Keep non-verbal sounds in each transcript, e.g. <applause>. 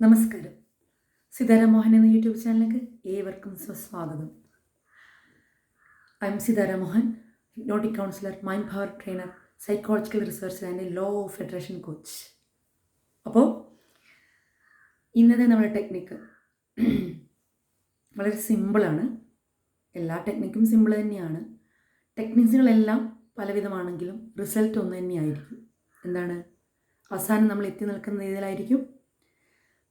നമസ്കാരം. സീതാരാമോഹൻ എന്ന യൂട്യൂബ് ചാനലിലേക്ക് ഏവർക്കും സ്വസ്വാഗതം. I'm Seetharamohan hypnotic counsellor mind power trainer psychological research and law federation coach അപ്പോൾ ഇന്നത്തെ നമ്മുടെ ടെക്നിക്ക് <clears throat> വളരെ സിമ്പിളാണ് എല്ലാ ടെക്നിക്കും സിമ്പിൾ തന്നെയാണ്. ടെക്നിക്സുകളെല്ലാം പലവിധമാണെങ്കിലും റിസൾട്ട് ഒന്ന് തന്നെയായിരിക്കും. എന്താണ്? അവസാനം നമ്മൾ എത്തി നിൽക്കുന്ന രീതിയിലായിരിക്കും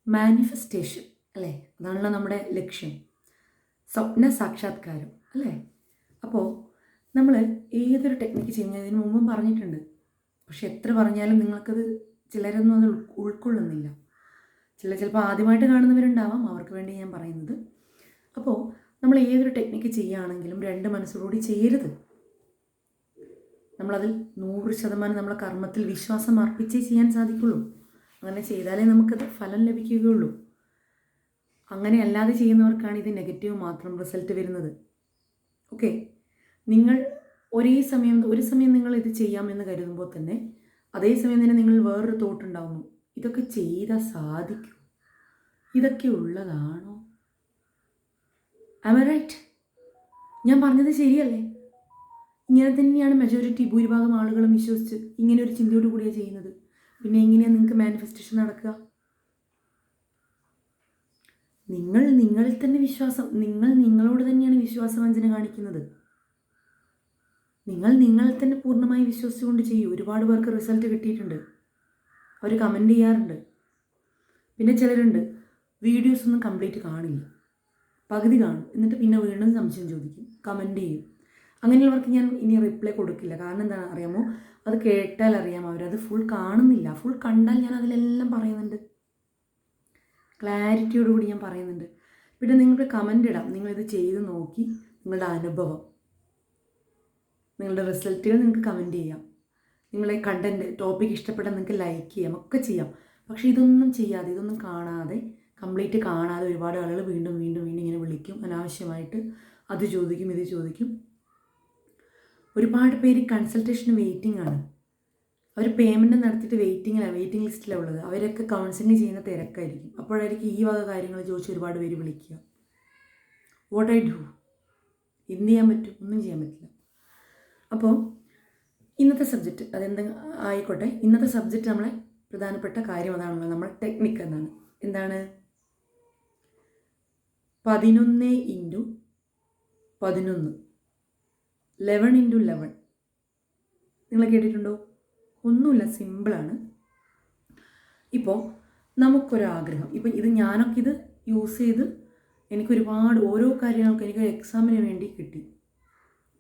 മാനിഫെസ്റ്റേഷൻ അല്ലേ? അതാണല്ലോ നമ്മുടെ ലക്ഷ്യം. സ്വപ്ന സാക്ഷാത്കാരം അല്ലേ? അപ്പോൾ നമ്മൾ ഏതൊരു ടെക്നിക്ക് ചെയ്യുന്നതിന് മുമ്പും പറഞ്ഞിട്ടുണ്ട്. പക്ഷെ എത്ര പറഞ്ഞാലും നിങ്ങൾക്കത് ചിലരൊന്നും അത് ഉൾ- ഉൾക്കൊള്ളുന്നില്ല. ചില ചിലപ്പോൾ ആദ്യമായിട്ട് കാണുന്നവരുണ്ടാവാം അവർക്ക് വേണ്ടി ഞാൻ പറയുന്നത്. അപ്പോൾ നമ്മൾ ഏതൊരു ടെക്നിക്ക് ചെയ്യുകയാണെങ്കിലും രണ്ട് മനസ്സോടുകൂടി ചെയ്യരുത്. നമ്മളതിൽ നൂറ് ശതമാനം നമ്മളെ കർമ്മത്തിൽ വിശ്വാസം അർപ്പിച്ചേ ചെയ്യാൻ സാധിക്കുള്ളൂ. അങ്ങനെ ചെയ്താലേ നമുക്കത് ഫലം ലഭിക്കുകയുള്ളൂ. അങ്ങനെ അല്ലാതെ ചെയ്യുന്നവർക്കാണ് ഇത് നെഗറ്റീവ് മാത്രം റിസൾട്ട് വരുന്നത്. ഓക്കെ നിങ്ങൾ ഒരേ സമയം ഒരു സമയം നിങ്ങൾ ഇത് ചെയ്യാമെന്ന് കരുതുമ്പോൾ തന്നെ അതേസമയം തന്നെ നിങ്ങൾ വേറൊരു തോട്ട് തോട്ടുണ്ടാവുന്നു ഇതൊക്കെ ചെയ്താൽ സാധിക്കും. ഇതൊക്കെ ഉള്ളതാണോ? ആമ റൈറ്റ് ഞാൻ പറഞ്ഞത് ശരിയല്ലേ? ഇങ്ങനെ തന്നെയാണ് മെജോറിറ്റി ഭൂരിഭാഗം ആളുകളും വിശ്വസിച്ച് ഇങ്ങനെ ഒരു ചിന്തയോടു കൂടിയാണ് ചെയ്യുന്നത്. പിന്നെ എങ്ങനെയാണ് നിങ്ങൾക്ക് മാനിഫെസ്റ്റേഷൻ നടക്കുക? നിങ്ങൾ നിങ്ങളിൽ തന്നെ വിശ്വാസം നിങ്ങൾ നിങ്ങളോട് തന്നെയാണ് വിശ്വാസവഞ്ചന കാണിക്കുന്നത്. നിങ്ങൾ നിങ്ങളിൽ തന്നെ പൂർണമായി വിശ്വസിച്ചുകൊണ്ട് ചെയ്യൂ. ഒരുപാട് പേർക്ക് റിസൾട്ട് കിട്ടിയിട്ടുണ്ട്. അവർ കമന്റ് ചെയ്യാറുണ്ട്. പിന്നെ ചിലരുണ്ട് വീഡിയോസ് ഒന്നും കംപ്ലീറ്റ് കാണില്ല. പകുതി കാണും. എന്നിട്ട് പിന്നെ വീണ്ടും സംശയം ചോദിക്കും. കമന്റ് ചെയ്യും. അങ്ങനെയുള്ളവർക്ക് ഞാൻ ഇനി റിപ്ലൈ കൊടുക്കില്ല. കാരണം എന്താണ് അറിയാമോ? അത് കേട്ടാൽ അറിയാം അവരത് ഫുൾ കാണുന്നില്ല. ഫുൾ കണ്ടാൽ ഞാൻ അതിലെല്ലാം പറയുന്നുണ്ട്. ക്ലാരിറ്റിയോടുകൂടി ഞാൻ പറയുന്നുണ്ട്. പിന്നെ നിങ്ങൾക്ക് കമന്റ് ഇടാം. നിങ്ങളിത് ചെയ്ത് നോക്കി നിങ്ങളുടെ അനുഭവം. നിങ്ങളുടെ റിസൾട്ടുകൾ നിങ്ങൾക്ക് കമന്റ് ചെയ്യാം. നിങ്ങളെ കണ്ടന്റ് ടോപ്പിക് ഇഷ്ടപ്പെട്ടാൽ നിങ്ങൾക്ക് ലൈക്ക് ചെയ്യാം. ഒക്കെ ചെയ്യാം. പക്ഷേ ഇതൊന്നും ചെയ്യാതെ ഇതൊന്നും കാണാതെ കംപ്ലീറ്റ് കാണാതെ ഒരുപാട് ആളുകൾ വീണ്ടും വീണ്ടും വീണ്ടും ഇങ്ങനെ വിളിക്കും. അനാവശ്യമായിട്ട് അത് ചോദിക്കും ഇത് ചോദിക്കും. ഒരുപാട് പേര് കൺസൾട്ടേഷന് വെയിറ്റിംഗ് ആണ്. അവർ പേയ്മെന്റ് നടത്തിയിട്ട് വെയിറ്റിങ്ങിലാണ് വെയിറ്റിംഗ് ലിസ്റ്റിലാണ് ഉള്ളത്. അവരൊക്കെ കൗൺസിലിംഗ് ചെയ്യുന്ന തിരക്കായിരിക്കും. അപ്പോഴായിരിക്കും ഈ വക കാര്യങ്ങൾ ചോദിച്ച് ഒരുപാട് പേര് വിളിക്കുക. വാട്ട് ഐ ഡു എന്ത് ചെയ്യാൻ പറ്റും? ഒന്നും ചെയ്യാൻ പറ്റില്ല. അപ്പോൾ ഇന്നത്തെ സബ്ജക്റ്റ് അതെന്ത് ആയിക്കോട്ടെ. ഇന്നത്തെ സബ്ജക്റ്റ് നമ്മളെ പ്രധാനപ്പെട്ട കാര്യം അതാണല്ലോ നമ്മൾ ടെക്നിക്ക് എന്നാണ് എന്താണ്? പതിനൊന്ന് ഇന്റു പതിനൊന്ന്. ലെവൻ ഇന്റു ലെവൺ നിങ്ങൾ കേട്ടിട്ടുണ്ടോ? ഒന്നുമില്ല സിമ്പിളാണ് ഇപ്പോൾ നമുക്കൊരാഗ്രഹം. ഇപ്പം ഇത് ഞാനൊക്കെ ഇത് യൂസ് ചെയ്ത് എനിക്കൊരുപാട് ഓരോ കാര്യങ്ങൾക്ക് എനിക്ക് എക്സാമിന് വേണ്ടി കിട്ടി.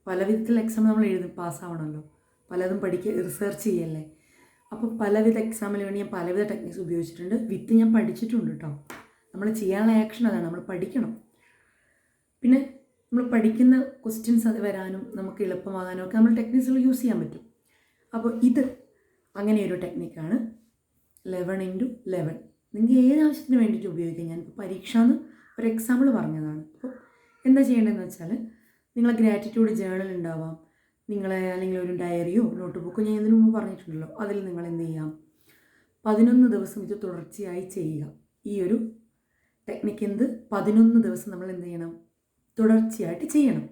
പല വിധത്തിൽ എക്സാം നമ്മൾ എഴുതി പാസ്സാവണമല്ലോ. പലതും പഠിക്കുക റിസർച്ച് ചെയ്യല്ലേ. അപ്പോൾ പലവിധ എക്സാമിന് വേണ്ടി ഞാൻ പലവിധ ടെക്നിക്സ് ഉപയോഗിച്ചിട്ടുണ്ട്. വിത്ത് ഞാൻ പഠിച്ചിട്ടുണ്ട് കേട്ടോ നമ്മൾ ചെയ്യാനുള്ള ആക്ഷൻ അതാണ്. നമ്മൾ പഠിക്കണം. പിന്നെ നമ്മൾ പഠിക്കുന്ന ക്വസ്റ്റ്യൻസ് അത് വരാനും നമുക്ക് എളുപ്പമാകാനും ഒക്കെ നമ്മൾ ടെക്നിക്സുകൾ യൂസ് ചെയ്യാൻ പറ്റും. അപ്പോൾ ഇത് അങ്ങനെ ഒരു ടെക്നിക്കാണ് ലെവൺ ഇന്റു ലെവൻ നിങ്ങൾക്ക് ഏത് ആവശ്യത്തിന് വേണ്ടിയിട്ട് ഉപയോഗിക്കാം? ഞാൻ പരീക്ഷ എന്ന് ഒരു എക്സാമ്പിൾ പറഞ്ഞതാണ്. അപ്പോൾ എന്താ ചെയ്യേണ്ടതെന്ന് വെച്ചാൽ നിങ്ങളെ ഗ്രാറ്റിറ്റ്യൂഡ് ജേണൽ ഉണ്ടാവാം. നിങ്ങളെ അല്ലെങ്കിൽ ഒരു ഡയറിയോ നോട്ട് ബുക്കോ ഞാൻ ഇതിനു മുമ്പ് പറഞ്ഞിട്ടുണ്ടല്ലോ. അതിൽ നിങ്ങൾ എന്ത് ചെയ്യാം? പതിനൊന്ന് ദിവസം ഇത് തുടർച്ചയായി ചെയ്യുക. ഈ ഒരു ടെക്നിക്ക് എന്ത്? പതിനൊന്ന് ദിവസം നമ്മൾ എന്ത് ചെയ്യണം? തുടർച്ചയായിട്ട് ചെയ്യണം.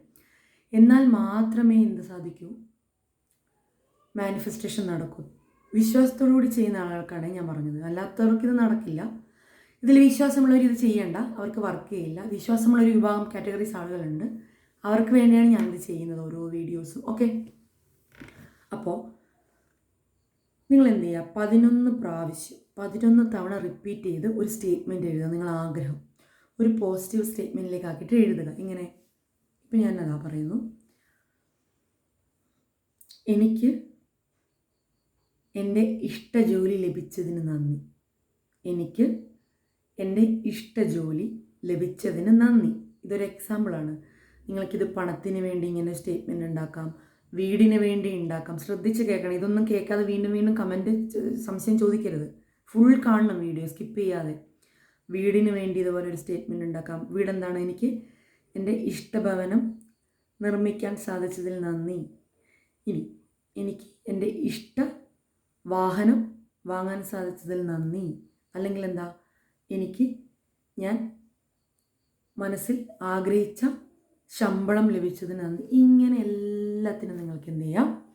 എന്നാൽ മാത്രമേ എന്ത് സാധിക്കൂ? മാനിഫെസ്റ്റേഷൻ നടക്കൂ. വിശ്വാസത്തോടുകൂടി ചെയ്യുന്ന ആളുകൾക്കാണ് ഞാൻ പറഞ്ഞത്. അല്ലാത്തവർക്ക് ഇത് നടക്കില്ല. ഇതിൽ വിശ്വാസമുള്ളവർ ഇത് ചെയ്യേണ്ട. അവർക്ക് വർക്ക് ചെയ്യില്ല. വിശ്വാസമുള്ള ഒരു വിഭാഗം കാറ്റഗറീസ് ആളുകളുണ്ട്. അവർക്ക് വേണ്ടിയാണ് ഞാൻ ഇത് ചെയ്യുന്നത് ഓരോ വീഡിയോസും ഓക്കെ അപ്പോൾ നിങ്ങൾ എന്ത് ചെയ്യുക? പതിനൊന്ന് പ്രാവശ്യം പതിനൊന്ന് തവണ റിപ്പീറ്റ് ചെയ്ത് ഒരു സ്റ്റേറ്റ്മെന്റ് എഴുതുക. നിങ്ങൾ ആഗ്രഹം ഒരു പോസിറ്റീവ് സ്റ്റേറ്റ്മെന്റിലേക്ക് ആക്കിയിട്ട് എഴുതുക. ഇങ്ങനെ. ഇപ്പം ഞാൻ അതാ പറയുന്നു. എനിക്ക് എന്റെ ഇഷ്ട ജോലി ലഭിച്ചതിന് നന്ദി. എനിക്ക് എന്റെ ഇഷ്ട ജോലി ലഭിച്ചതിന് നന്ദി. ഇതൊരു എക്സാമ്പിളാണ് നിങ്ങൾക്കിത് പണത്തിന് വേണ്ടി ഇങ്ങനെ സ്റ്റേറ്റ്മെന്റ് ഉണ്ടാക്കാം. വീടിന് വേണ്ടി ഉണ്ടാക്കാം. ശ്രദ്ധിച്ച് കേൾക്കണം. ഇതൊന്നും കേൾക്കാതെ വീണ്ടും വീണ്ടും കമന്റ് സംശയം ചോദിക്കരുത്. ഫുൾ കാണണം വീഡിയോ സ്കിപ്പ് ചെയ്യാതെ. വീടിന് വേണ്ടി ഇതുപോലെ ഒരു സ്റ്റേറ്റ്മെന്റ് ഉണ്ടാക്കാം. വീടെന്താണ് എനിക്ക് എന്റെ ഇഷ്ടഭവനം നിർമ്മിക്കാൻ സാധിച്ചതിൽ നന്ദി. ഇനി എനിക്ക് എന്റെ ഇഷ്ട വാഹനം വാങ്ങാൻ സാധിച്ചതിൽ നന്ദി. അല്ലെങ്കിൽ എന്താ? എനിക്ക് ഞാൻ മനസ്സിൽ ആഗ്രഹിച്ച ശമ്പളം ലഭിച്ചതിന് നന്ദി. ഇങ്ങനെ എല്ലാത്തിനും നിങ്ങൾക്ക് എന്ത് ചെയ്യാം?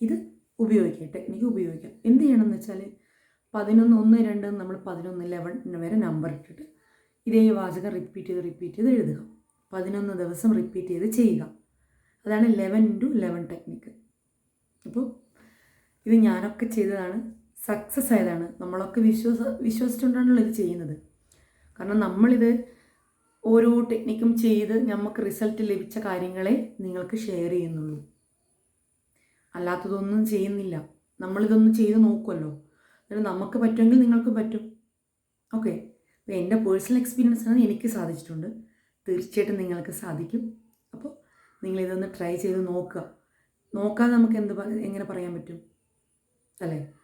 ഇത് ഉപയോഗിക്കാം. ടെക്നിക്ക് ഉപയോഗിക്കാം. എന്ത് ചെയ്യണം എന്ന് വെച്ചാൽ പതിനൊന്ന് ഒന്ന് രണ്ട് നമ്മൾ പതിനൊന്ന് ലെവൻ വരെ നമ്പർ ഇട്ടിട്ട് ഇതേ വാചകം റിപ്പീറ്റ് ചെയ്ത് റിപ്പീറ്റ് ചെയ്ത് എഴുതുക. പതിനൊന്ന് ദിവസം റിപ്പീറ്റ് ചെയ്ത് ചെയ്യുക. അതാണ് ലെവൻ ഇന്റു ലെവൻ ടെക്നിക്ക് അപ്പോൾ ഇത് ഞാനൊക്കെ ചെയ്തതാണ്. സക്സസ് ആയതാണ്. നമ്മളൊക്കെ വിശ്വസ വിശ്വസിച്ചുകൊണ്ടാണല്ലോ ഇത് ചെയ്യുന്നത്. കാരണം നമ്മളിത് ഓരോ ടെക്നിക്കും ചെയ്ത് നമുക്ക് റിസൾട്ട് ലഭിച്ച കാര്യങ്ങളെ നിങ്ങൾക്ക് ഷെയർ ചെയ്യുന്നുള്ളൂ. അല്ലാത്തതൊന്നും ചെയ്യുന്നില്ല. നമ്മളിതൊന്നും ചെയ്ത് നോക്കുമല്ലോ എന്നിട്ട് നമുക്ക് പറ്റുമെങ്കിൽ നിങ്ങൾക്കും പറ്റും. ഓക്കെ. അപ്പോൾ എന്റെ പേഴ്സണൽ എക്സ്പീരിയൻസ് ആണ് എനിക്ക് സാധിച്ചിട്ടുണ്ട്. തീർച്ചയായിട്ടും നിങ്ങൾക്ക് സാധിക്കും. അപ്പോൾ നിങ്ങളിതൊന്ന് ട്രൈ ചെയ്ത് നോക്കുക. നോക്കാതെ നമുക്ക് എന്ത് എങ്ങനെ പറയാൻ പറ്റും? അല്ലേ?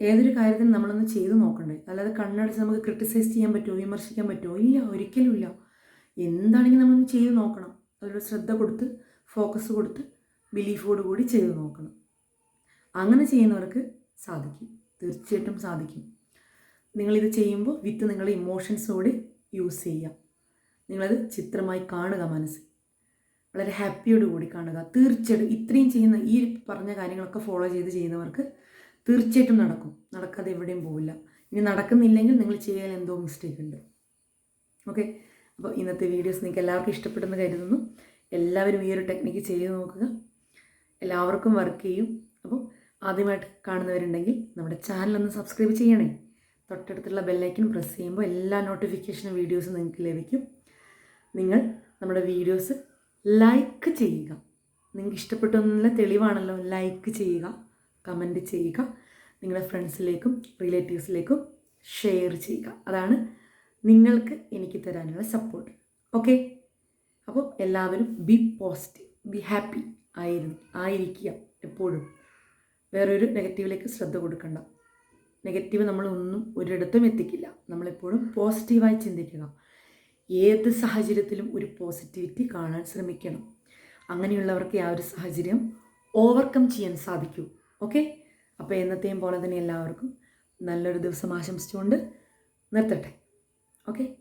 ഏതൊരു കാര്യത്തിനും നമ്മളൊന്ന് ചെയ്ത് നോക്കണ്ടേ. അല്ലാതെ കണ്ണടച്ച് നമുക്ക് ക്രിട്ടിസൈസ് ചെയ്യാൻ പറ്റുമോ? വിമർശിക്കാൻ പറ്റുമോ? ഇല്ല ഒരിക്കലും ഇല്ല. എന്താണെങ്കിലും നമ്മളൊന്ന് ചെയ്ത് നോക്കണം. അതിലൊരു ശ്രദ്ധ കൊടുത്ത് ഫോക്കസ് കൊടുത്ത് ബിലീഫോട് കൂടി ചെയ്ത് നോക്കണം. അങ്ങനെ ചെയ്യുന്നവർക്ക് സാധിക്കും. തീർച്ചയായിട്ടും സാധിക്കും. നിങ്ങളിത് ചെയ്യുമ്പോൾ വിത്ത് നിങ്ങളുടെ ഇമോഷൻസോട് യൂസ് ചെയ്യുക നിങ്ങളത് ചിത്രമായി കാണുക മനസ്സിൽ. വളരെ ഹാപ്പിയോട് കൂടി കാണുക. തീർച്ചയായിട്ടും ഇത്രയും ചെയ്യുന്ന ഈ പറഞ്ഞ കാര്യങ്ങളൊക്കെ ഫോളോ ചെയ്ത് ചെയ്യുന്നവർക്ക് തീർച്ചയായിട്ടും നടക്കും. നടക്കാതെ എവിടെയും പോവില്ല. ഇനി നടക്കുന്നില്ലെങ്കിൽ നിങ്ങൾ ചെയ്യാൻ എന്തോ മിസ്റ്റേക്ക് ഉണ്ട്. ഓക്കെ അപ്പോൾ ഇന്നത്തെ വീഡിയോസ് നിങ്ങൾക്ക് എല്ലാവർക്കും ഇഷ്ടപ്പെടുന്ന കരുതുന്നു. എല്ലാവരും ഈ ഒരു ടെക്നിക്ക് ചെയ്ത് നോക്കുക. എല്ലാവർക്കും വർക്ക് ചെയ്യും. അപ്പോൾ ആദ്യമായിട്ട് കാണുന്നവരുണ്ടെങ്കിൽ നമ്മുടെ ചാനൽ ഒന്ന് സബ്സ്ക്രൈബ് ചെയ്യണേ. തൊട്ടടുത്തുള്ള ബെല്ലൈക്കൻ പ്രസ് ചെയ്യുമ്പോൾ എല്ലാ നോട്ടിഫിക്കേഷൻ വീഡിയോസും നിങ്ങൾക്ക് ലഭിക്കും. നിങ്ങൾ നമ്മുടെ വീഡിയോസ് ലൈക്ക് ചെയ്യുക. നിങ്ങൾക്ക് ഇഷ്ടപ്പെട്ടൊന്നുള്ള തെളിവാണല്ലോ ലൈക്ക് ചെയ്യുക കമന്റ് ചെയ്യുക നിങ്ങളുടെ ഫ്രണ്ട്സിലേക്കും റിലേറ്റീവ്സിലേക്കും ഷെയർ ചെയ്യുക. അതാണ് നിങ്ങൾക്ക് എനിക്ക് തരാനുള്ള സപ്പോർട്ട്. ഓക്കെ? അപ്പോൾ എല്ലാവരും ബി പോസിറ്റീവ് ബി ഹാപ്പി ആയിരുന്നു ആയിരിക്കുക എപ്പോഴും. വേറൊരു നെഗറ്റീവിലേക്ക് ശ്രദ്ധ കൊടുക്കണ്ട. നെഗറ്റീവ് നമ്മളൊന്നും ഒരിടത്തും എത്തിക്കില്ല. നമ്മളെപ്പോഴും പോസിറ്റീവായി ചിന്തിക്കണം. ഏത് സാഹചര്യത്തിലും ഒരു പോസിറ്റിവിറ്റി കാണാൻ ശ്രമിക്കണം. അങ്ങനെയുള്ളവർക്ക് ആ ഒരു സാഹചര്യം ഓവർകം ചെയ്യാൻ സാധിക്കൂ. ഓക്കെ അപ്പോൾ എന്നത്തെയും പോലെ തന്നെ എല്ലാവർക്കും നല്ലൊരു ദിവസം ആശംസിച്ചുകൊണ്ട് നിർത്തട്ടെ. ഓക്കെ